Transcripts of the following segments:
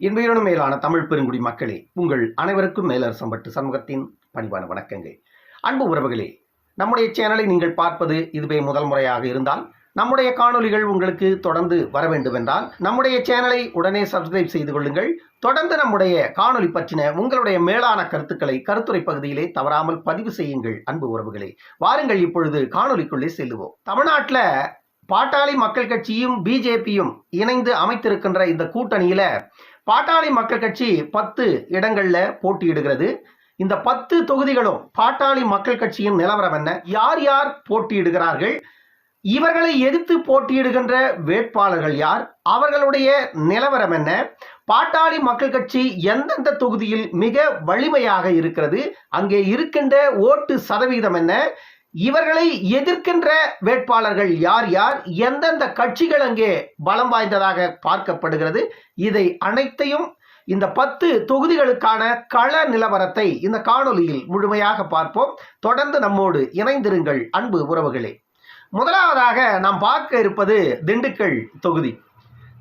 இன்பையுடன் மேலான தமிழ் பெருங்குடி மக்களே உங்கள் அனைவருக்கும் மேலரசம் பட்டு சமூகத்தின் பணிவான வணக்கங்கள். அன்பு உறவுகளே நம்முடைய சேனலை நீங்கள் பார்ப்பது இதுவே முதல் முறையாக இருந்தால் நம்முடைய காணொளிகள் உங்களுக்கு தொடர்ந்து வர வேண்டுமென்றால் நம்முடைய சேனலை உடனே சப்ஸ்கிரைப் செய்து கொள்ளுங்கள். தொடர்ந்து நம்முடைய காணொலி பற்றின உங்களுடைய மேலான கருத்துக்களை கருத்துரை பகுதியிலே தவறாமல் பதிவு செய்யுங்கள் அன்பு உறவுகளே. வாருங்கள் இப்பொழுது காணொலிக்குள்ளே செல்லுவோம். தமிழ்நாட்டில் பாட்டாளி மக்கள் கட்சியும் பிஜேபியும் இணைந்து அமைத்திருக்கின்ற இந்த கூட்டணியில பாட்டாளி மக்கள் கட்சி பத்து இடங்கள்ல போட்டியிடுகிறது. இந்த பத்து தொகுதிகளும் பாட்டாளி மக்கள் கட்சியின் நிலவரம் என்ன? யார் யார் போட்டியிடுகிறார்கள்? இவர்களை எதிர்த்து போட்டியிடுகின்ற வேட்பாளர்கள் யார்? அவர்களுடைய நிலவரம் என்ன? பாட்டாளி மக்கள் கட்சி எந்தெந்த தொகுதியில் மிக வலிமையாக இருக்கிறது? அங்கே இருக்கின்ற ஓட்டு சதவீதம் என்ன? இவர்களை எதிர்க்கின்ற வேட்பாளர்கள் யார் யார்? எந்தெந்த கட்சிகள் அங்கே பலம் வாய்ந்ததாக பார்க்கப்படுகிறது? இதை அனைத்தையும் இந்த பத்து தொகுதிகளுக்கான கள நிலவரத்தை இந்த காணொலியில் முழுமையாக பார்ப்போம். தொடர்ந்து நம்மோடு இணைந்திருங்கள் அன்பு உறவுகளே. முதலாவதாக நாம் பார்க்க இருப்பது திண்டுக்கல் தொகுதி.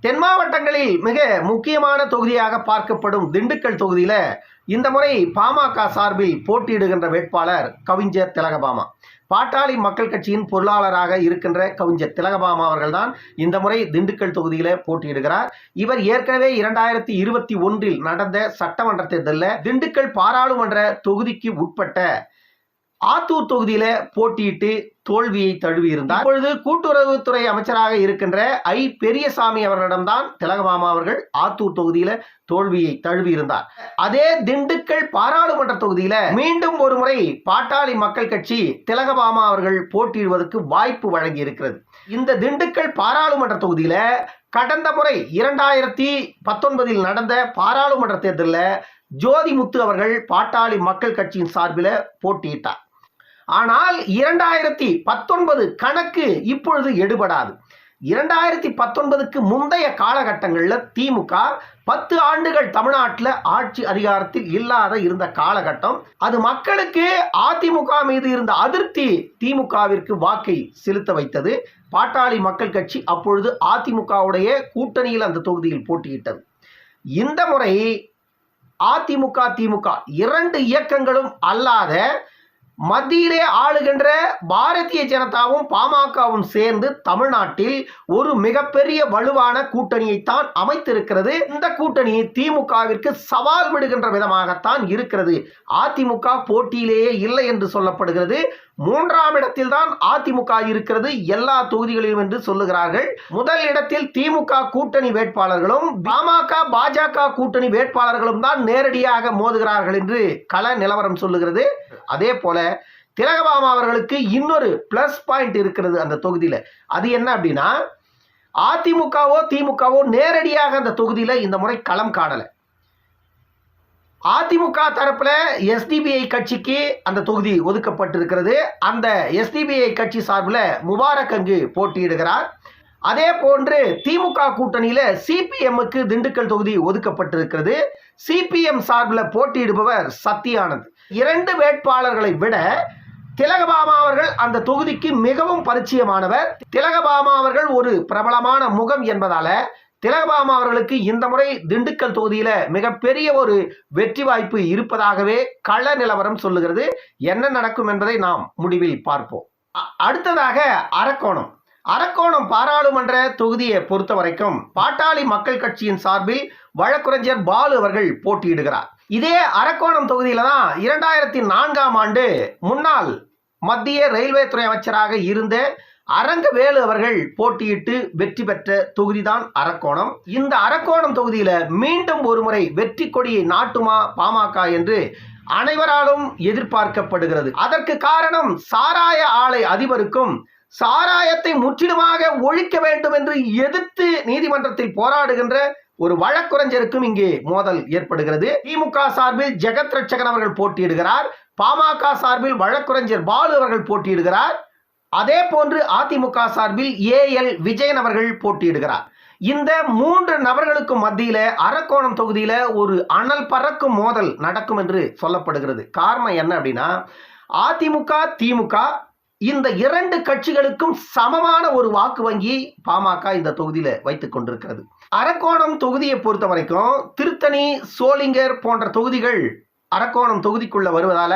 தென் மாவட்டங்களில் மிக முக்கியமான தொகுதியாக பார்க்கப்படும் திண்டுக்கல் தொகுதியில இந்த முறை பாமக சார்பில் போட்டியிடுகின்ற வேட்பாளர் கவிஞர் திலகபாமா. பாட்டாளி மக்கள் கட்சியின் பொருளாளராக இருக்கின்ற கவிஞர் திலகபாமா அவர்கள்தான் இந்த முறை திண்டுக்கல் தொகுதியில போட்டியிடுகிறார். இவர் ஏற்கனவே இரண்டாயிரத்தி இருபத்தி ஒன்றில் நடந்த சட்டமன்ற தேர்தலில் திண்டுக்கல் பாராளுமன்ற தொகுதிக்கு உட்பட்ட ஆத்தூர் தொகுதியில போட்டியிட்டு தோல்வியை தழுவி இருந்தார். இப்பொழுது கூட்டுறவுத்துறை அமைச்சராக இருக்கின்ற ஐ. பெரியசாமி அவர்களிடம்தான் திலகமாமா அவர்கள் ஆத்தூர் தொகுதியில தோல்வியை தழுவி இருந்தார். அதே திண்டுக்கல் பாராளுமன்ற தொகுதியில மீண்டும் ஒரு முறை பாட்டாளி மக்கள் கட்சி திலகமாமா அவர்கள் போட்டியிடுவதற்கு வாய்ப்பு வழங்கி இருக்கிறது இந்த திண்டுக்கல் பாராளுமன்ற தொகுதியில கடந்த முறை இரண்டாயிரத்தி பத்தொன்பதில் நடந்த பாராளுமன்ற தேர்தலில் ஜோதிமுத்து அவர்கள் பாட்டாளி மக்கள் கட்சியின் சார்பில் போட்டியிட்டார். ஆனால் இரண்டாயிரத்தி பத்தொன்பது கணக்கு இப்பொழுது எடுபடாது. இரண்டாயிரத்தி பத்தொன்பதுக்கு முந்தைய காலகட்டங்களில் திமுக பத்து ஆண்டுகள் தமிழ்நாட்டில் ஆட்சி அதிகாரத்தில் இல்லாத இருந்த காலகட்டம். அது மக்களுக்கு அதிமுக மீது இருந்த அதிருப்தி திமுகவிற்கு வாக்கை செலுத்த வைத்தது. பாட்டாளி மக்கள் கட்சி அப்பொழுது அதிமுகவுடைய கூட்டணியில் அந்த தொகுதியில் போட்டியிட்டது. இந்த முறை அதிமுக திமுக இரண்டு இயக்கங்களும் அல்லாத மத்தியிலே ஆளுகின்ற பாரதிய ஜனதாவும் பாமகவும் சேர்ந்து தமிழ்நாட்டில் ஒரு மிகப்பெரிய வலுவான கூட்டணியைத்தான் அமைத்திருக்கிறது. இந்த கூட்டணி திமுகவிற்கு சவால் விடுகின்ற விதமாகத்தான் இருக்கிறது. அதிமுக போட்டியிலேயே இல்லை என்று சொல்லப்படுகிறது. மூன்றாம் இடத்தில் தான் அதிமுக இருக்கிறது எல்லா தொகுதிகளிலும் என்று சொல்லுகிறார்கள். முதல் இடத்தில் திமுக கூட்டணி வேட்பாளர்களும் பாமக பாஜக கூட்டணி வேட்பாளர்களும் தான் நேரடியாக மோதுகிறார்கள் என்று கள நிலவரம் சொல்லுகிறது. அதே போல திலகபாமா அவர்களுக்கு இன்னொரு பிளஸ் பாயிண்ட் இருக்கிறது அந்த தொகுதியில். அது என்ன அப்படின்னா அதிமுகவோ திமுகவோ நேரடியாக அந்த தொகுதியில் இந்த முறை களம் காணலை. அதிமுக தரப்பில் எஸ்டிபிஐ கட்சிக்கு அந்த தொகுதி ஒதுக்கப்பட்டிருக்கிறது. அந்த எஸ்டிபிஐ கட்சி சார்பில் முபாரக் அங்கு போட்டியிடுகிறார். அதே போன்று திமுக கூட்டணியில் சிபிஎம்முக்கு திண்டுக்கல் தொகுதி ஒதுக்கப்பட்டிருக்கிறது. சிபிஎம் சார்பில் போட்டியிடுபவர் சத்யானந்த். இரண்டு வேட்பாளர்களை விட திலகபாமா அவர்கள் அந்த தொகுதிக்கு மிகவும் பரிச்சயமானவர். திலகபாமா அவர்கள் ஒரு பிரபலமான முகம் என்பதால திலகபாமா அவர்களுக்கு இந்த முறை திண்டுக்கல் தொகுதியில மிகப்பெரிய ஒரு வெற்றி வாய்ப்பு இருப்பதாகவே கள நிலவரம் சொல்லுகிறது. என்ன நடக்கும் என்பதை நாம் முடிவில் பார்ப்போம். அடுத்ததாக அரக்கோணம். அரக்கோணம் பாராளுமன்ற தொகுதியை பொறுத்த வரைக்கும் பாட்டாளி மக்கள் கட்சியின் சார்பில் வழக்குரைஞர் பாலு அவர்கள் போட்டியிடுகிறார். இதே அரக்கோணம் தொகுதியில தான் இரண்டாயிரத்தி நான்காம் ஆண்டு முன்னாள் மத்திய ரயில்வே துறை அமைச்சராக இருந்த அரங்கவேலு அவர்கள் போட்டியிட்டு வெற்றி பெற்ற தொகுதிதான் அரக்கோணம். இந்த அரக்கோணம் தொகுதியில மீண்டும் ஒருமுறை வெற்றி கொடியை நாட்டுமா பாமக என்று அனைவராலும் எதிர்பார்க்கப்படுகிறது. அதற்கு காரணம் சாராய ஆலை அதிபருக்கும் சாராயத்தை முற்றிலுமாக ஒழிக்க வேண்டும் என்று எதிர்த்து நீதிமன்றத்தில் போராடுகின்ற ஒரு வழக்குரைஞருக்கும் இங்கே மோதல் ஏற்படுகிறது. திமுக சார்பில் ஜெகத் ரட்சகன் அவர்கள் போட்டியிடுகிறார். பாமக சார்பில் வழக்குரைஞர் பாலு அவர்கள் போட்டியிடுகிறார். அதே போன்று அதிமுக சார்பில் ஏ எல் விஜயன் அவர்கள் போட்டியிடுகிறார். இந்த மூன்று நபர்களுக்கும் மத்தியில அரக்கோணம் தொகுதியில ஒரு அனல் பறக்கும் மோதல் நடக்கும் என்று சொல்லப்படுகிறது. காரணம் என்ன அப்படின்னா அதிமுக திமுக இந்த இரண்டு கட்சிகளுக்கும் சமமான ஒரு வாக்கு வங்கி பாமக இந்த தொகுதியில வைத்துக் கொண்டிருக்கிறது. அரக்கோணம் தொகுதியை பொறுத்த வரைக்கும் திருத்தணி சோளிங்கர் போன்ற தொகுதிகள் அரக்கோணம் தொகுதிக்குள்ள வருவதால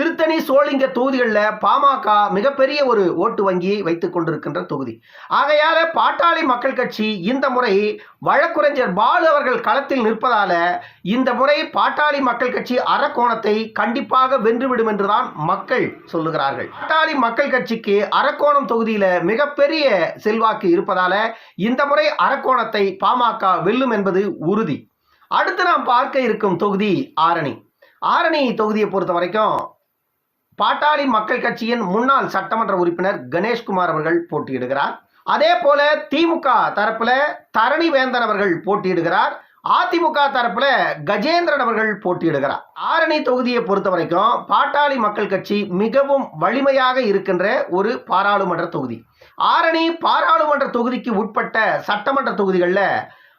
திருத்தணி சோளிங்க தொகுதிகளில் பாமக மிகப்பெரிய ஒரு ஓட்டு வங்கியை வைத்துக் கொண்டிருக்கின்ற தொகுதி. ஆகையால பாட்டாளி மக்கள் கட்சி இந்த முறை வழக்குரைஞர் பாலு அவர்கள் களத்தில் நிற்பதால இந்த முறை பாட்டாளி மக்கள் கட்சி அரக்கோணத்தை கண்டிப்பாக வென்றுவிடும் என்றுதான் மக்கள் சொல்லுகிறார்கள். பாட்டாளி மக்கள் கட்சிக்கு அரக்கோணம் தொகுதியில மிகப்பெரிய செல்வாக்கு இருப்பதால இந்த முறை அரக்கோணத்தை பாமக வெல்லும் என்பது உறுதி. அடுத்து நாம் பார்க்க இருக்கும் தொகுதி ஆரணி. ஆரணி தொகுதியை பொறுத்த வரைக்கும் பாட்டாளி மக்கள் கட்சியின் முன்னாள் சட்டமன்ற உறுப்பினர் கணேஷ்குமார் அவர்கள் போட்டியிடுகிறார். அதே போல திமுக தரப்புல தரணி வேந்தன் அவர்கள் போட்டியிடுகிறார். அதிமுக தரப்புல கஜேந்திரன் அவர்கள் போட்டியிடுகிறார். ஆரணி தொகுதியை பொறுத்த வரைக்கும் பாட்டாளி மக்கள் கட்சி மிகவும் வலிமையாக இருக்கின்ற ஒரு பாராளுமன்ற தொகுதி. ஆரணி பாராளுமன்ற தொகுதிக்கு உட்பட்ட சட்டமன்ற தொகுதிகளில்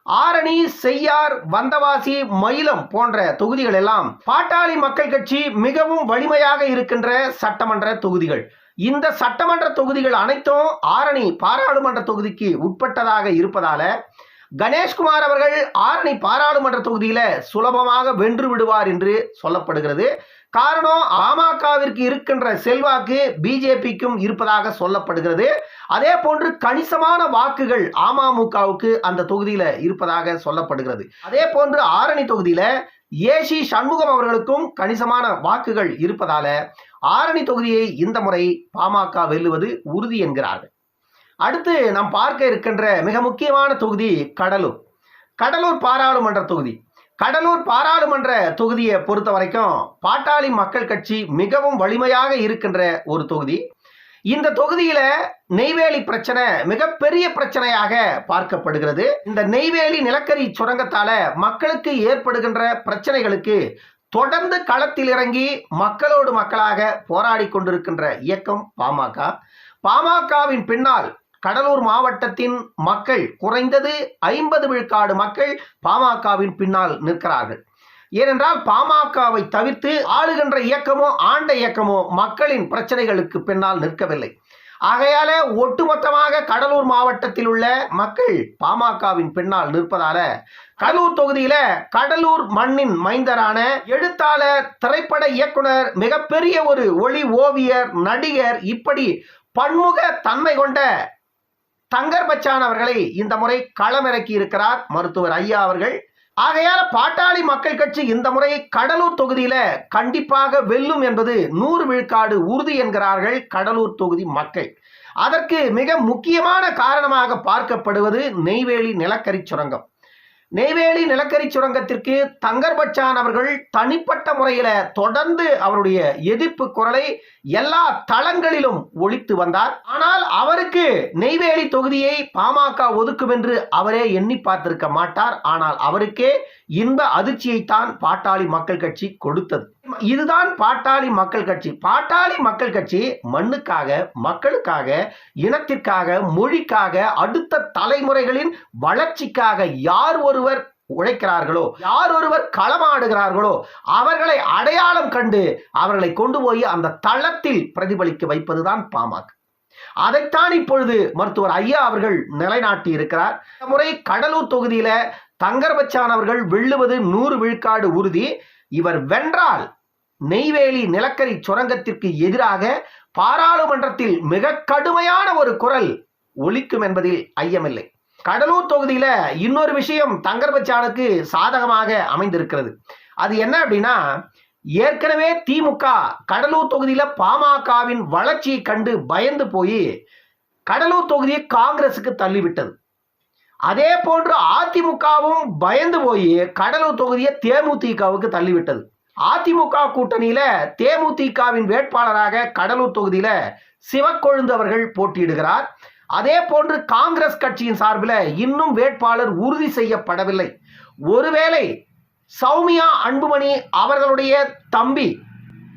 ஆரணி செய்யார் வந்தவாசி மயிலம் போன்ற தொகுதிகள் எல்லாம் பாட்டாளி மக்கள் கட்சி மிகவும் வலிமையாக இருக்கின்ற சட்டமன்ற தொகுதிகள். இந்த சட்டமன்ற தொகுதிகள் அனைத்தும் ஆரணி பாராளுமன்ற தொகுதிக்கு உட்பட்டதாக இருப்பதால கணேஷ்குமார் அவர்கள் ஆரணி பாராளுமன்ற தொகுதியில சுலபமாக வென்று விடுவார் என்று சொல்லப்படுகிறது. காரணம் பாமகவிற்கு இருக்கின்ற செல்வாக்கு பிஜேபிக்கும் இருப்பதாக சொல்லப்படுகிறது. அதே போன்று கணிசமான வாக்குகள் அமமுகவுக்கு அந்த தொகுதியில இருப்பதாக சொல்லப்படுகிறது. அதே போன்று ஆரணி தொகுதியில ஏசி சண்முகம் அவர்களுக்கும் கணிசமான வாக்குகள் இருப்பதால ஆரணி தொகுதியை இந்த முறை பாமக வெல்லுவது உறுதி என்கிறார்கள். அடுத்து நாம் பார்க்க இருக்கின்ற மிக முக்கியமான தொகுதி கடலூர். கடலூர் பாராளுமன்ற தொகுதி. கடலூர் பாராளுமன்ற தொகுதியை பொறுத்த வரைக்கும் பாட்டாளி மக்கள் கட்சி மிகவும் வலிமையாக இருக்கின்ற ஒரு தொகுதி. இந்த தொகுதியில நெய்வேலி பிரச்சனை மிகப்பெரிய பிரச்சனையாக பார்க்கப்படுகிறது. இந்த நெய்வேலி நிலக்கரி சுரங்கத்தால மக்களுக்கு ஏற்படுகின்ற பிரச்சனைகளுக்கு தொடர்ந்து களத்தில் இறங்கி மக்களோடு மக்களாக போராடி கொண்டிருக்கின்ற இயக்கம் பாமக. பாமகவின் பின்னால் கடலூர் மாவட்டத்தின் மக்கள் குறைந்தது ஐம்பது விழுக்காடு மக்கள் பாமகவின் பின்னால் நிற்கிறார்கள். ஏனென்றால் பாமகவை தவிர்த்து ஆளுகின்ற இயக்கமோ ஆண்ட இயக்கமோ மக்களின் பிரச்சனைகளுக்கு பின்னால் நிற்கவில்லை. ஆகையால ஒட்டுமொத்தமாக கடலூர் மாவட்டத்தில் உள்ள மக்கள் பாமகவின் பின்னால் நிற்பதால கடலூர் தொகுதியில கடலூர் மண்ணின் மைந்தரான எழுத்தாளர் திரைப்பட இயக்குனர் மிகப்பெரிய ஒரு ஒளி ஓவியர் நடிகர் இப்படி பன்முக தன்மை கொண்ட தங்கர் பச்சான் அவர்களை இந்த முறை களமிறக்கி இருக்கிறார் மருத்துவர் ஐயா அவர்கள். ஆகையால பாட்டாளி மக்கள் கட்சி இந்த முறை கடலூர் தொகுதியில கண்டிப்பாக வெல்லும் என்பது நூறு விழுக்காடு உறுதி என்கிறார்கள் கடலூர் தொகுதி மக்கள். அதற்கு மிக முக்கியமான காரணமாக பார்க்கப்படுவது நெய்வேலி நிலக்கரி சுரங்கம். நெய்வேலி நிலக்கரி சுரங்கத்திற்கு தங்கர் பச்சான் அவர்கள் தனிப்பட்ட முறையில தொடர்ந்து அவருடைய எதிர்ப்பு குரலை எல்லா தளங்களிலும் ஒழித்து வந்தார். ஆனால் அவருக்கு நெய்வேலி தொகுதியை பாமக ஒதுக்கும் என்று அவரே எண்ணி பார்த்திருக்க மாட்டார். ஆனால் அவருக்கே இன்ப அதிர்ச்சியைத்தான் பாட்டாளி மக்கள் கட்சி கொடுத்தது. இதுதான் பாட்டாளி மக்கள் கட்சி. பாட்டாளி மக்கள் கட்சி மண்ணுக்காக மக்களுக்காக இனத்திற்காக மொழிக்காக அடுத்த தலைமுறைகளின் வளர்ச்சிக்காக யார் ஒருவர் உழைக்கிறார்களோ யார் ஒருவர் களமாடுகிறார்களோ அவர்களை அடையாளம் கண்டு அவர்களை கொண்டு போய் அந்த தளத்தில் பிரதிபலிக்க வைப்பதுதான் பாமக. அதைத்தான் இப்பொழுது மருத்துவர் ஐயா அவர்கள் நிலைநாட்டி இருக்கிறார். இந்த முறை கடலூர் தொகுதியில தங்கர்பச்சான் அவர்கள் வெல்லுவது நூறு விழுக்காடு உறுதி. இவர் வென்றால் நெய்வேலி நிலக்கரி சுரங்கத்திற்கு எதிராக பாராளுமன்றத்தில் மிக கடுமையான ஒரு குரல் ஒழிக்கும் என்பதில் ஐயமில்லை. கடலூர் தொகுதியில இன்னொரு விஷயம் தங்கர்பச்சானுக்கு சாதகமாக அமைந்திருக்கிறது. அது என்ன அப்படின்னா ஏற்கனவே திமுக கடலூர் தொகுதியில பாமகவின் வளர்ச்சியை கண்டு பயந்து போய் கடலூர் தொகுதியை காங்கிரசுக்கு தள்ளிவிட்டது. அதே போன்று அதிமுகவும் பயந்து போய் கடலூர் தொகுதியை தேமுதிகவுக்கு தள்ளிவிட்டது. அதிமுக கூட்டணியில தேமுதிகவின் வேட்பாளராக கடலூர் தொகுதியில சிவக்கொழுந்து அவர்கள் போட்டியிடுகிறார். அதே போன்று காங்கிரஸ் கட்சியின் சார்பில் இன்னும் வேட்பாளர் உறுதி செய்யப்படவில்லை. ஒருவேளை சௌமியா அன்புமணி அவர்களுடைய தம்பி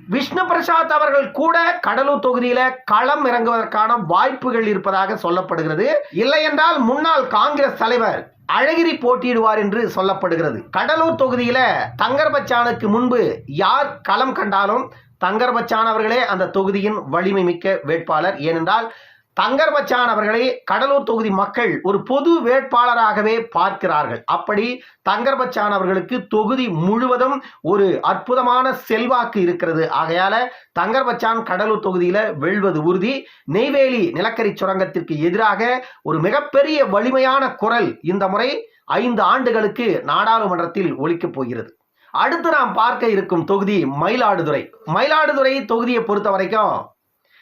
விஷ்ணு பிரசாத் அவர்கள் கூட கடலூர் தொகுதியில களம் இறங்குவதற்கான வாய்ப்புகள் இருப்பதாக சொல்லப்படுகிறது. இல்லை என்றால் முன்னாள் காங்கிரஸ் தலைவர் அழகிரி போட்டியிடுவார் என்று சொல்லப்படுகிறது. கடலூர் தொகுதியில தங்கர்பச்சானுக்கு முன்பு யார் களம் கண்டாலும் தங்கர்பச்சான் அவர்களே அந்த தொகுதியின் வலிமை மிக்க வேட்பாளர். ஏனென்றால் தங்கர் மச்சான் அவர்களை கடலூர் தொகுதி மக்கள் ஒரு பொது வேட்பாளராகவே பார்க்கிறார்கள். அப்படி தங்கர் மச்சான் அவர்களுக்கு தொகுதி முழுவதும் ஒரு அற்புதமான செல்வாக்கு இருக்கிறது. ஆகையால தங்கர் மச்சான் கடலூர் தொகுதியில வெல்வது உறுதி. நெய்வேலி நிலக்கரி சுரங்கத்திற்கு எதிராக ஒரு மிகப்பெரிய வலிமையான குரல் இந்த முறை ஐந்து ஆண்டுகளுக்கு நாடாளுமன்றத்தில் ஒழிக்கப் போகிறது. அடுத்து நாம் பார்க்க இருக்கும் தொகுதி மயிலாடுதுறை. மயிலாடுதுறை தொகுதியை பொறுத்த வரைக்கும்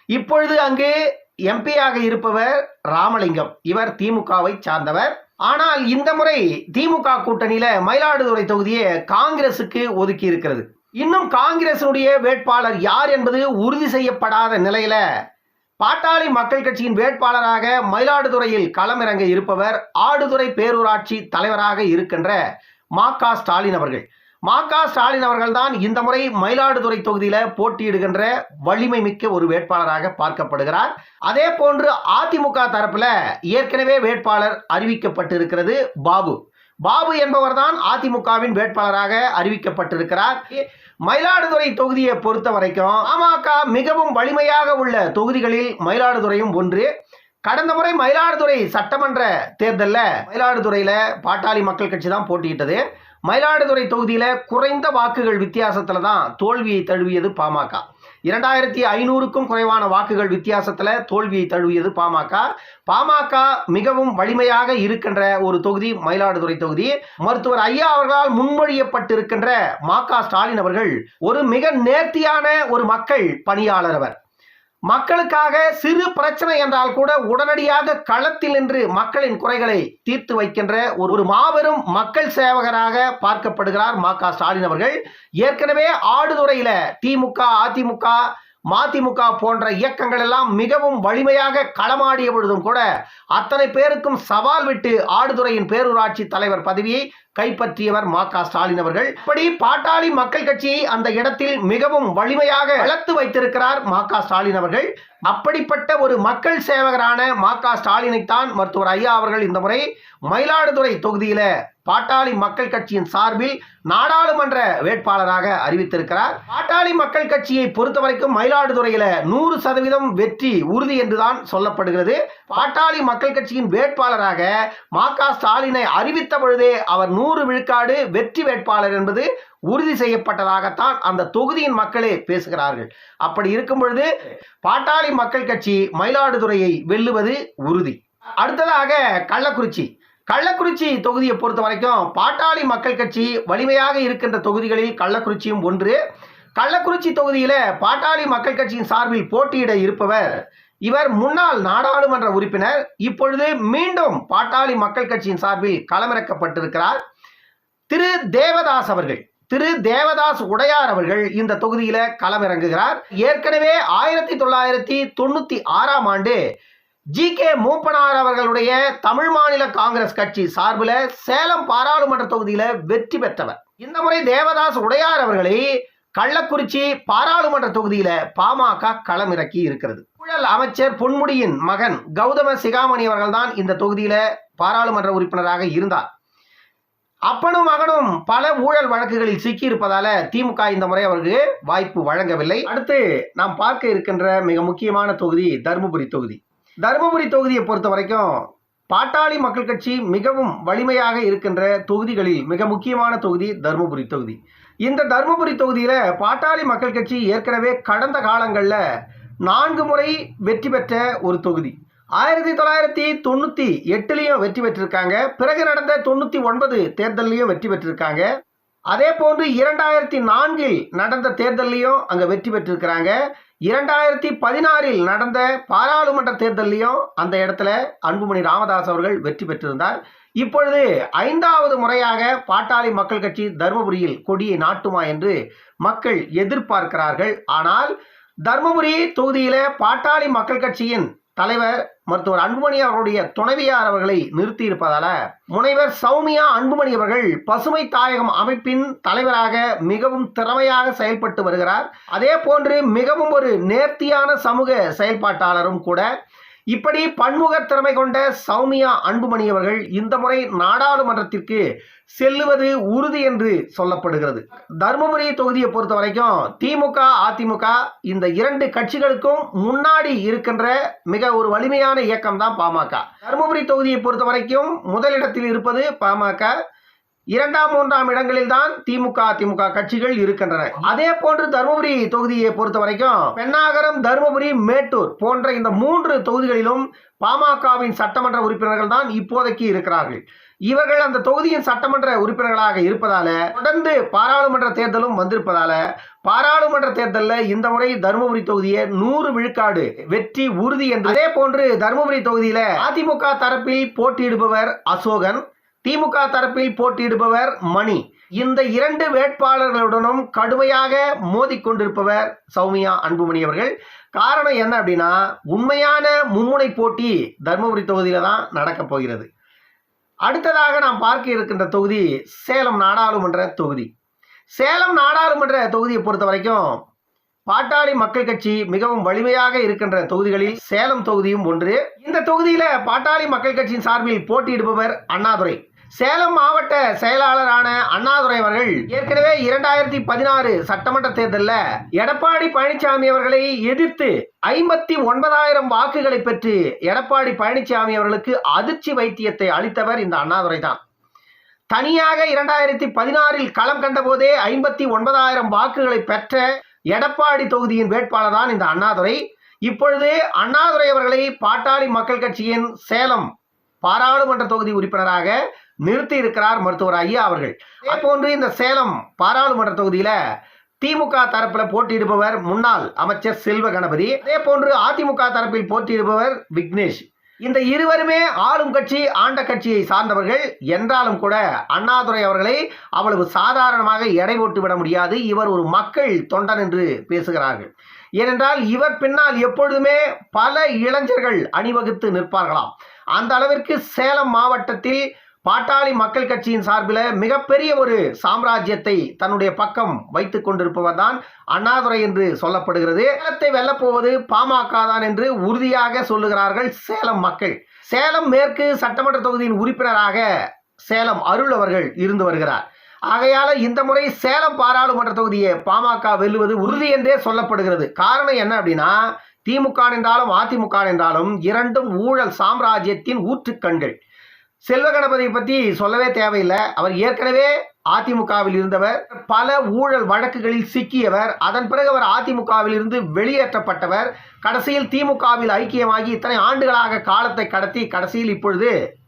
இப்பொழுது அங்கே எம்பியாக இருப்பவர் ராமலிங்கம். இவர் திமுகவை சார்ந்தவர். ஆனால் இந்த முறை திமுக கூட்டணியில மயிலாடுதுறை தொகுதியை காங்கிரசுக்கு ஒதுக்கி இருக்கிறது. இன்னும் காங்கிரசினுடைய வேட்பாளர் யார் என்பது உறுதி செய்யப்படாத நிலையில பாட்டாளி மக்கள் கட்சியின் வேட்பாளராக மயிலாடுதுறையில் களமிறங்க இருப்பவர் ஆடுதுறை பேரூராட்சி தலைவராக இருக்கின்ற மா க ஸ்டாலின் அவர்கள். மா க. ஸ்டாலின் அவர்கள் தான் இந்த முறை மயிலாடுதுறை தொகுதியில போட்டியிடுகின்ற வலிமை மிக்க ஒரு வேட்பாளராக பார்க்கப்படுகிறார். அதே போன்று அதிமுக தரப்புல ஏற்கனவே வேட்பாளர் அறிவிக்கப்பட்டிருக்கிறது பாபு. பாபு என்பவர் தான் அதிமுகவின் வேட்பாளராக அறிவிக்கப்பட்டிருக்கிறார். மயிலாடுதுறை தொகுதியை பொறுத்த வரைக்கும் பாமக மிகவும் வலிமையாக உள்ள தொகுதிகளில் மயிலாடுதுறையும் ஒன்று. கடந்த முறை மயிலாடுதுறை சட்டமன்ற தேர்தலில் மயிலாடுதுறையில் பாட்டாளி மக்கள் கட்சி தான் போட்டியிட்டது. மயிலாடுதுறை தொகுதியில் குறைந்த வாக்குகள் வித்தியாசத்தில் தான் தோல்வியை தழுவியது பாமக. இரண்டாயிரத்தி ஐநூறுக்கும் குறைவான வாக்குகள் வித்தியாசத்தில் தோல்வியை தழுவியது பாமக. பாமக மிகவும் வலிமையாக இருக்கின்ற ஒரு தொகுதி மயிலாடுதுறை தொகுதி. மருத்துவர் ஐயா அவர்களால் முன்மொழியப்பட்டிருக்கின்ற மா ஸ்டாலின் அவர்கள் ஒரு மிக நேர்த்தியான ஒரு மக்கள் பணியாளர் அவர். மக்களுக்காக சிறு பிரச்சனை என்றால் கூட உடனடியாக களத்தில் நின்று மக்களின் குறைகளை தீர்த்து வைக்கின்ற ஒரு ஒரு மாபெரும் மக்கள் சேவகராக பார்க்கப்படுகிறார் மா க ஸ்டாலின் அவர்கள். ஏற்கனவே ஆடுதுறையில திமுக அதிமுக மதிமுக போன்ற இயக்கங்கள் எல்லாம் மிகவும் வலிமையாக களமாடிய பொழுதும் கூட அத்தனை பேருக்கும் சவால் விட்டு ஆடுதுறையின் பேரூராட்சி தலைவர் பதவியை கைப்பற்றியவர் மா க ஸ்டாலின் அவர்கள். இப்படி பாட்டாளி மக்கள் கட்சியை அந்த இடத்தில் மிகவும் வலிமையாக வளர்த்து வைத்திருக்கிறார் மா க ஸ்டாலின் அவர்கள். அப்படிப்பட்ட ஒரு மக்கள் சேவகரான மா க ஸ்டாலினைத்தான் மருத்துவர் ஐயா அவர்கள் இந்த முறை மயிலாடுதுறை தொகுதியில பாட்டாளி மக்கள் கட்சியின் சார்பில் நாடாளுமன்ற வேட்பாளராக அறிவித்திருக்கிறார். பாட்டாளி மக்கள் கட்சியை பொறுத்தவரைக்கும் மயிலாடுதுறையில நூறு சதவீதம் வெற்றி உறுதி என்றுதான் சொல்லப்படுகிறது. பாட்டாளி மக்கள் கட்சியின் வேட்பாளராக மா க ஸ்டாலினை அறிவித்த பொழுதே அவர் நூறு விழுக்காடு வெற்றி வேட்பாளர் என்பது உறுதி செய்யப்பட்டதாகத்தான் அந்த தொகுதியின் மக்களே பேசுகிறார்கள். அப்படி இருக்கும் பொழுது பாட்டாளி மக்கள் கட்சி மயிலாடுதுறையை வெல்லுவது உறுதி. அடுத்ததாக கள்ளக்குறிச்சி. கள்ளக்குறிச்சி தொகுதியை பொறுத்த வரைக்கும் பாட்டாளி மக்கள் கட்சி வலிமையாக இருக்கின்ற தொகுதிகளில் கள்ளக்குறிச்சியும் ஒன்று. கள்ளக்குறிச்சி தொகுதியில் பாட்டாளி மக்கள் கட்சியின் சார்பில் போட்டியிட இருப்பவர் இவர் முன்னாள் நாடாளுமன்ற உறுப்பினர். இப்பொழுது மீண்டும் பாட்டாளி மக்கள் கட்சியின் சார்பில் களமிறக்கப்பட்டிருக்கிறார். திரு. தேவதாஸ் அவர்கள் திரு. தேவதாஸ் உடையார் அவர்கள் இந்த தொகுதியில் களமிறங்குகிறார். ஏற்கனவே ஆயிரத்தி தொள்ளாயிரத்தி தொண்ணூற்றி ஆறாம் ஆண்டு ஜி கே மூப்பனார் அவர்களுடைய தமிழ் மாநில காங்கிரஸ் கட்சி சார்பில் சேலம் பாராளுமன்ற தொகுதியில் வெற்றி பெற்றவர். இந்த முறை தேவதாஸ் உடையார் அவர்களை கள்ளக்குறிச்சி பாராளுமன்ற தொகுதியில பாமக களமிறக்கி இருக்கிறது. ஊழல் அமைச்சர் பொன்முடியின் மகன் கௌதம சிகாமணி அவர்கள்தான் இந்த தொகுதியில பாராளுமன்ற உறுப்பினராக இருந்தார். அப்பனும் மகனும் பல ஊழல் வழக்குகளில் சிக்கியிருப்பதால திமுக இந்த முறை அவருக்கு வாய்ப்பு வழங்கவில்லை. அடுத்து நாம் பார்க்க இருக்கின்ற மிக முக்கியமான தொகுதி தருமபுரி தொகுதி. தருமபுரி தொகுதியை பொறுத்த வரைக்கும் பாட்டாளி மக்கள் கட்சி மிகவும் வலிமையாக இருக்கின்ற தொகுதிகளில் மிக முக்கியமான தொகுதி தருமபுரி தொகுதி. இந்த தருமபுரி தொகுதியில் பாட்டாளி மக்கள் கட்சி ஏற்கனவே கடந்த காலங்களில் நான்கு முறை வெற்றி பெற்ற ஒரு தொகுதி. ஆயிரத்தி தொள்ளாயிரத்தி தொண்ணூற்றி எட்டுலேயும் வெற்றி பெற்றிருக்காங்க. பிறகு நடந்த தொண்ணூற்றி ஒன்பது தேர்தல்லையும் வெற்றி பெற்றிருக்காங்க. அதே போன்று இரண்டாயிரத்தி நான்கில் நடந்த தேர்தல்லையும் அங்கே வெற்றி பெற்றிருக்கிறாங்க. இரண்டாயிரத்தி பதினாறில் நடந்த பாராளுமன்ற தேர்தல்லையும் அந்த இடத்துல அன்புமணி ராமதாஸ் அவர்கள் வெற்றி பெற்றிருந்தார். இப்பொழுது ஐந்தாவது முறையாக பாட்டாளி மக்கள் கட்சி தருமபுரியில் கொடியை நாட்டுமா என்று மக்கள் எதிர்பார்க்கிறார்கள். ஆனால் தருமபுரி தொகுதியில பாட்டாளி மக்கள் கட்சியின் தலைவர் மருத்துவர் அன்புமணி அவர்களுடைய துணைவியார் அவர்களை நிறுத்தியிருப்பதால முனைவர் சௌமியா அன்புமணி அவர்கள் பசுமை தாயகம் அமைப்பின் தலைவராக மிகவும் திறமையாக செயல்பட்டு வருகிறார். அதே போன்று மிகவும் ஒரு நேர்த்தியான சமூக செயல்பாட்டாளரும் கூட இப்படி பன்முக திறமை கொண்ட சௌமியா அன்புமணி அவர்கள் இந்த முறை நாடாளுமன்றத்திற்கு செல்லுவது உறுதி என்று சொல்லப்படுகிறது. தருமபுரி தொகுதியை பொறுத்த வரைக்கும் திமுக அதிமுக இந்த இரண்டு கட்சிகளுக்கும் முன்னாடி இருக்கின்ற மிக ஒரு வலிமையான இயக்கம் தான் பாமக தருமபுரி தொகுதியை பொறுத்த வரைக்கும் முதலிடத்தில் இருப்பது பாமக இரண்டாம் மூன்றாம் இடங்களில் தான் திமுக அதிமுக கட்சிகள் இருக்கின்றன. அதே போன்று தருமபுரி தொகுதியை பொறுத்த வரைக்கும் பெண்ணாகரம் தருமபுரி மேட்டூர் போன்ற இந்த மூன்று தொகுதிகளிலும் பாமகவின் சட்டமன்ற உறுப்பினர்கள் தான் இப்போதைக்கு இருக்கிறார்கள். இவர்கள் அந்த தொகுதியின் சட்டமன்ற உறுப்பினர்களாக இருப்பதால தொடர்ந்து பாராளுமன்ற தேர்தலும் வந்திருப்பதால பாராளுமன்ற தேர்தலில் இந்த முறை தருமபுரி தொகுதியை நூறு விழுக்காடு வெற்றி உறுதி என்று அதே போன்று தருமபுரி தொகுதியில அதிமுக தரப்பில் போட்டியிடுபவர் அசோகன் திமுக தரப்பில் போட்டியிடுபவர் மணி. இந்த இரண்டு வேட்பாளர்களுடனும் கடுமையாக மோதிக்கொண்டிருப்பவர் சௌமியா அன்புமணி அவர்கள். காரணம் என்ன அப்படின்னா உண்மையான மும்முனை போட்டி தருமபுரி தொகுதியில் தான் நடக்கப் போகிறது. அடுத்ததாக நாம் பார்க்க இருக்கின்ற தொகுதி சேலம் நாடாளுமன்ற தொகுதி. சேலம் நாடாளுமன்ற தொகுதியை பொறுத்த வரைக்கும் பாட்டாளி மக்கள் கட்சி மிகவும் வலிமையாக இருக்கின்ற தொகுதிகளில் சேலம் தொகுதியும் ஒன்று. இந்த தொகுதியில பாட்டாளி மக்கள் கட்சியின் சார்பில் போட்டியிடுபவர் அண்ணாதுரை. சேலம் மாவட்ட செயலாளரான அண்ணாதுரை அவர்கள் ஏற்கனவே இரண்டாயிரத்தி பதினாறு சட்டமன்ற தேர்தலில் எடப்பாடி பழனிசாமி அவர்களை எதிர்த்து ஐம்பத்தி ஒன்பதாயிரம் வாக்குகளை பெற்று எடப்பாடி பழனிசாமி அவர்களுக்கு அதிர்ச்சி வைத்தியத்தை அளித்தவர் இந்த அண்ணாதுரை தான். தனியாக இரண்டாயிரத்தி பதினாறில் களம் கண்டபோதே ஐம்பத்தி ஒன்பதாயிரம் வாக்குகளை பெற்ற எடப்பாடி தொகுதியின் வேட்பாளர் தான் இந்த அண்ணாதுரை. இப்பொழுது அண்ணாதுரை அவர்களை பாட்டாளி மக்கள் கட்சியின் சேலம் பாராளுமன்ற தொகுதி உறுப்பினராக நிறுத்தி இருக்கிறார் மருத்துவர் ஐயா அவர்கள். அப்போன்று இந்த சேலம் பாராளுமன்ற தொகுதியில திமுக தரப்பில் போட்டியிடுபவர் முன்னாள் அமைச்சர் செல்வ கணபதி அதே போன்று அதிமுக தரப்பில் போட்டியிடுபவர் விக்னேஷ். இந்த இருவருமே ஆளும் கட்சி ஆண்ட கட்சியை சார்ந்தவர்கள். என்றாலும் கூட அண்ணாதுரை அவர்களை அவ்வளவு சாதாரணமாக எடை போட்டு விட முடியாது. இவர் ஒரு மக்கள் தொண்டன் என்று பேசுகிறார்கள். ஏனென்றால் இவர் பின்னால் எப்பொழுதுமே பல இளைஞர்கள் அணிவகுத்து நிற்பார்களாம். அந்த அளவிற்கு சேலம் மாவட்டத்தில் பாட்டாளி மக்கள் கட்சியின் சார்பில் மிகப்பெரிய ஒரு சாம்ராஜ்யத்தை தன்னுடைய பக்கம் வைத்துக் கொண்டிருப்பவர் தான் அண்ணாதுரை என்று சொல்லப்படுகிறது. சேலத்தை வெல்லப்போவது பாமக தான் என்று உறுதியாக சொல்லுகிறார்கள் சேலம் மக்கள். சேலம் மேற்கு சட்டமன்ற தொகுதியின் உறுப்பினராக சேலம் அருள் அவர்கள் இருந்து வருகிறார். ஆகையால இந்த முறை சேலம் பாராளுமன்ற தொகுதியை பாமக வெல்லுவது உறுதி என்றே சொல்லப்படுகிறது. காரணம் என்ன அப்படின்னா திமுக என்றாலும் அதிமுக என்றாலும் இரண்டும் ஊழல் சாம்ராஜ்யத்தின் ஊற்றுக்கண்கள். செல்வ கணபதியை பற்றி சொல்லவே தேவையில்லை. அவர் ஏற்கனவே அதிமுகவில் இருந்தவர். பல ஊழல் வழக்குகளில் சிக்கியவர். அதன் பிறகு அவர் அதிமுகவில் இருந்து வெளியேற்றப்பட்டவர். கடைசியில் திமுகவில் ஐக்கியமாகி இத்தனை ஆண்டுகளாக காலத்தை கடத்தி கடைசியில் இப்பொழுது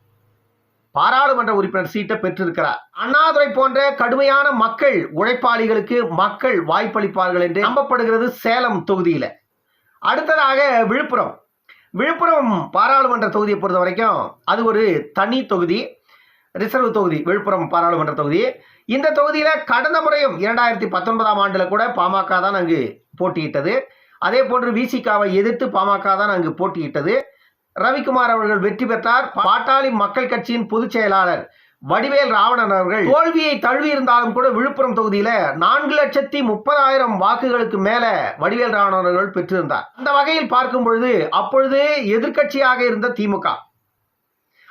பாராளுமன்ற உறுப்பினர் சீட்டை பெற்றிருக்கிறார். அண்ணாதுரை போன்ற கடுமையான மக்கள் உழைப்பாளிகளுக்கு மக்கள் வாய்ப்பளிப்பார்கள் என்று நம்பப்படுகிறது சேலம் தொகுதியில். அடுத்ததாக விழுப்புரம். விழுப்புரம் பாராளுமன்ற தொகுதியை பொறுத்த வரைக்கும் அது ஒரு தனி தொகுதி ரிசர்வ் தொகுதி விழுப்புரம் பாராளுமன்ற தொகுதி. இந்த தொகுதியில் கடந்த முறையும் இரண்டாயிரத்தி பத்தொன்பதாம் ஆண்டில் கூட பாமக தான் அங்கு போட்டியிட்டது. அதே போன்று விசிகாவை எதிர்த்து பாமக தான் அங்கு போட்டியிட்டது. ரவிக்குமார் அவர்கள் வெற்றி பெற்றார். பாட்டாளி மக்கள் கட்சியின் பொதுச் செயலாளர் வடிவேல் ராவணன் அவர்கள் தோல்வியை தழுவி இருந்தாலும் கூட விழுப்புரம் தொகுதியில நான்கு லட்சத்தி முப்பதாயிரம் வாக்குகளுக்கு மேல வடிவேல் ராவணன் அவர்கள் பெற்றிருந்தார். அந்த வகையில் பார்க்கும் பொழுது அப்பொழுது எதிர்க்கட்சியாக இருந்த திமுக.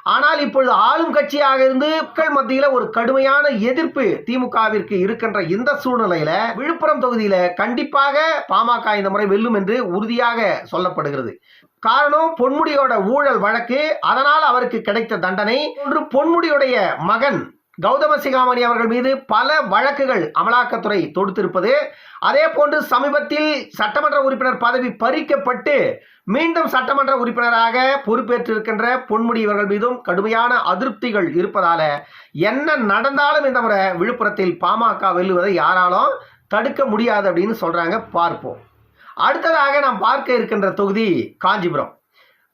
ஆனால் இப்பொழுது ஆளும் கட்சியாக இருந்து மக்கள் மத்தியில் ஒரு கடுமையான எதிர்ப்பு திமுகவிற்கு இருக்கின்ற இந்த சூழ்நிலையில விழுப்புரம் தொகுதியில கண்டிப்பாக பாமக இந்த முறை வெல்லும் என்று உறுதியாக சொல்லப்படுகிறது. காரணம் பொன்முடியோட ஊழல் வழக்கு அதனால் அவருக்கு கிடைத்த தண்டனை. ஒன்று பொன்முடியுடைய மகன் கௌதம சிகாமணி அவர்கள் மீது பல வழக்குகள் அமலாக்கத்துறை தொடுத்திருப்பது. அதே போன்று சமீபத்தில் சட்டமன்ற உறுப்பினர் பதவி பறிக்கப்பட்டு மீண்டும் சட்டமன்ற உறுப்பினராக பொறுப்பேற்றிருக்கின்ற பொன்முடி இவர்கள் மீதும் கடுமையான அதிருப்திகள் இருப்பதால என்ன நடந்தாலும் இந்த முறை விழுப்புரத்தில் பாமக வெல்லுவதை யாராலும் தடுக்க முடியாது அப்படின்னு சொல்றாங்க. பார்ப்போம். அடுத்ததாக நாம் பார்க்க இருக்கின்ற தொகுதி காஞ்சிபுரம்.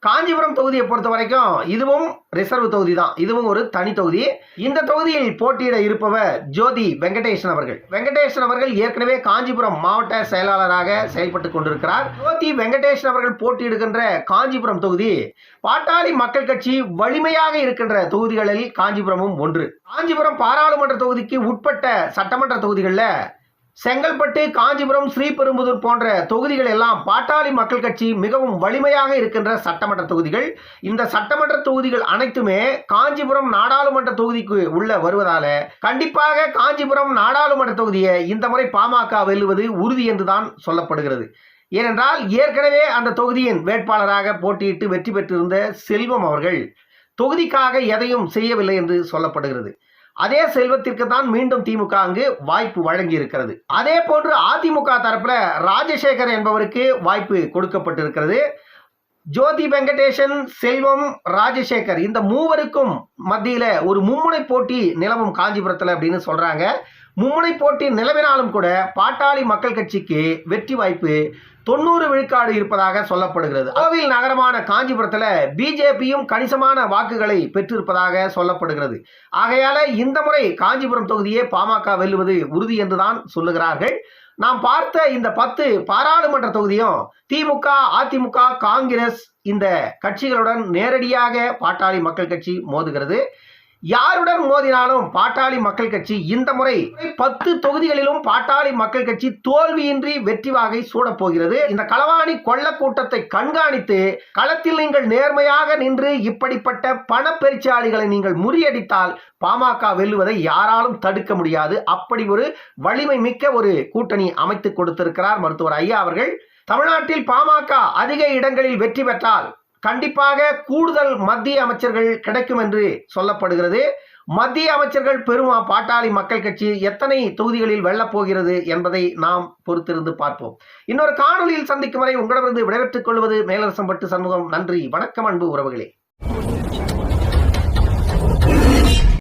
காஞ்சிபுரம் தொகுதியை பொறுத்த வரைக்கும் இதுவும் ரிசர்வ் தொகுதி தான் இதுவும் ஒரு தனி தொகுதி. இந்த தொகுதியில் போட்டியிட இருப்பவர் ஜோதி வெங்கடேசன் அவர்கள். வெங்கடேசன் அவர்கள் ஏற்கனவே காஞ்சிபுரம் மாவட்ட செயலாளராக செயல்பட்டு கொண்டிருக்கிறார். ஜோதி வெங்கடேசன் அவர்கள் போட்டியிடுகின்ற காஞ்சிபுரம் தொகுதி பாட்டாளி மக்கள் கட்சி வலிமையாக இருக்கின்ற தொகுதிகளில் காஞ்சிபுரமும் ஒன்று. காஞ்சிபுரம் பாராளுமன்ற தொகுதிக்கு உட்பட்ட சட்டமன்ற தொகுதிகளில் செங்கல்பட்டு காஞ்சிபுரம் ஸ்ரீபெரும்புதூர் போன்ற தொகுதிகள் எல்லாம் பாட்டாளி மக்கள் கட்சி மிகவும் வலிமையாக இருக்கின்ற சட்டமன்ற தொகுதிகள். இந்த சட்டமன்ற தொகுதிகள் அனைத்துமே காஞ்சிபுரம் நாடாளுமன்ற தொகுதிக்கு உள்ள வருவதால கண்டிப்பாக காஞ்சிபுரம் நாடாளுமன்ற தொகுதியை இந்த முறை பாமக வெல்லுவது உறுதி என்றுதான் சொல்லப்படுகிறது. ஏனென்றால் ஏற்கனவே அந்த தொகுதியின் வேட்பாளராக போட்டியிட்டு வெற்றி பெற்றிருந்த செல்வம் அவர்கள் தொகுதிக்காக எதையும் செய்யவில்லை என்று சொல்லப்படுகிறது. அதே செல்வத்திற்கு தான் மீண்டும் திமுக அங்கு வாய்ப்பு வழங்கி இருக்கிறது அதே போன்று அதிமுக தரப்புல ராஜசேகர் என்பவருக்கு வாய்ப்பு கொடுக்கப்பட்டிருக்கிறது. ஜோதி வெங்கடேசன் செல்வம் ராஜசேகர் இந்த மூவருக்கும் மத்தியில ஒரு மும்முனை போட்டி நிலவும் காஞ்சிபுரத்தில் அப்படின்னு சொல்றாங்க. மும்முனை போட்டி நிலவினாலும் கூட பாட்டாளி மக்கள் கட்சிக்கு வெற்றி வாய்ப்பு தொண்ணூறு விழுக்காடு இருப்பதாக சொல்லப்படுகிறது. கோவில் நகரமான காஞ்சிபுரத்தில் பிஜேபியும் கணிசமான வாக்குகளை பெற்றிருப்பதாக சொல்லப்படுகிறது. ஆகையால இந்த முறை காஞ்சிபுரம் தொகுதியே பாமக வெல்லுவது உறுதி என்றுதான் சொல்லுகிறார்கள். நாம் பார்த்த இந்த பத்து பாராளுமன்ற தொகுதியும் திமுக அதிமுக காங்கிரஸ் இந்த கட்சிகளுடன் நேரடியாக பாட்டாளி மக்கள் கட்சி மோதுகிறது. யாருடன் மோதினாலும் பாட்டாளி மக்கள் கட்சி இந்த முறை பத்து தொகுதிகளிலும் பாட்டாளி மக்கள் கட்சி தோல்வியின்றி வெற்றி வாகை சூடப்போகிறது இந்த களவாணி கொள்ள கூட்டத்தை கண்காணித்து களத்தில் நீங்கள் நேர்மையாக நின்று இப்படிப்பட்ட பணப்பெருச்சாளிகளை நீங்கள் முறியடித்தால் பாமக வெல்லுவதை யாராலும் தடுக்க முடியாது. அப்படி ஒரு வலிமை மிக்க ஒரு கூட்டணி அமைத்து கொடுத்திருக்கிறார் மருத்துவர் ஐயா அவர்கள். தமிழ்நாட்டில் பாமக அதிக இடங்களில் வெற்றி பெற்றால் கண்டிப்பாக கூடுதல் மத்திய அமைச்சர்கள் கிடைக்கும் என்று சொல்லப்படுகிறது. மத்திய அமைச்சர்கள் பெரும் பாட்டாளி மக்கள் கட்சி எத்தனை தொகுதிகளில் வெல்லப் போகிறது என்பதை நாம் பொறுத்திருந்து பார்ப்போம். இன்னொரு காணொலியில் சந்திக்கும் வரை உங்களிடமிருந்து விடைபெற்றுக் கொள்வது மேலரசம்பட்டு சண்முகம். நன்றி வணக்கம் அன்பு உறவுகளே.